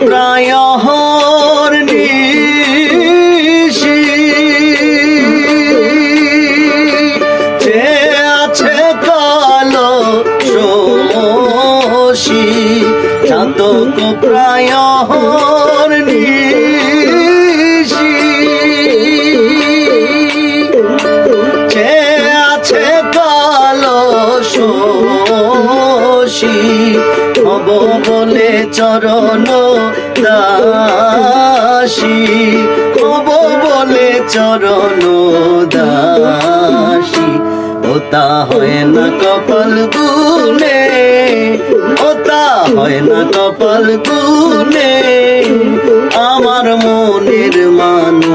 প্রায় আছে কালো শোষী চাতক প্রায় আছে কালো শোষী হব বলে চরণ দাসী হব বলে চরণ দাসী। ওতা হয় না কপাল গুনে ওতা হয় না কপাল গুনে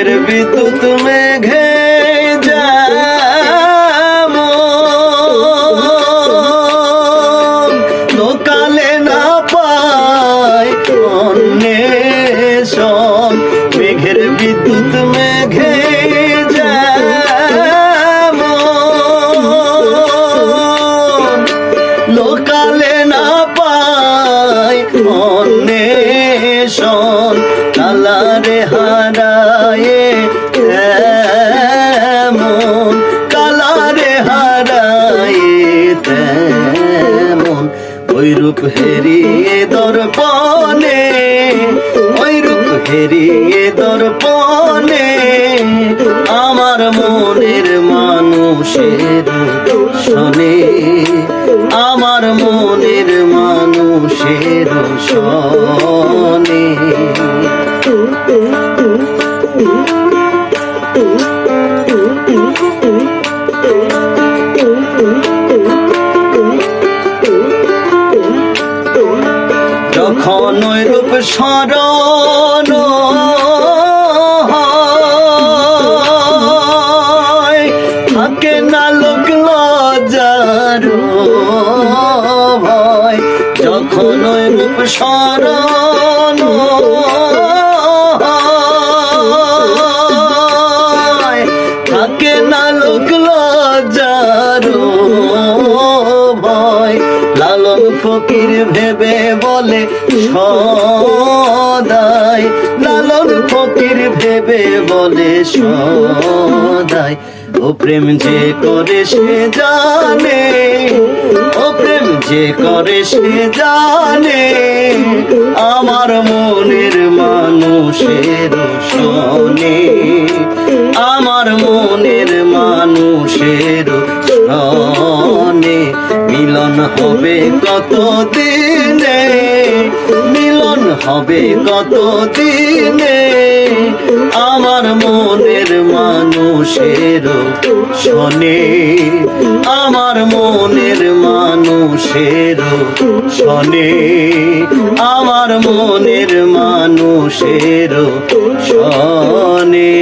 মেঘের বিদ্যুৎ মেঘে না পায় মেঘের বিদ্যুৎ মেঘে লোকালে কালারে হারায়ে তেমন, কালারে হারায়ে তেমন। ওই রূপ হেরিয়ে দর্পণে ওই রূপ হেরিয়ে দর্পণে আমার মনের মানুষের শনে, আমার মনের মানুষের শনে। যখন রূপ স্মরণ থাকে না লোক লজ্জার ভয়। যখন রূপ স্মরণ থাকে না লোক লজ্জার ভয় লালন ফকির ভেবে বলে সদাই। লালন ফকির ভেবে বলে সদাই। ও প্রেম যে করে সে জানে, ও প্রেম যে করে সে জানে, আমার মনের মানুষের শোনে। মানুষের শোনে মিলন হবে কত দিনে মিলন হবে কত দিনে আমার মনের মানুষের শনে, আমার মনের মানুষের শনে, আমার মনের মানুষের শনে।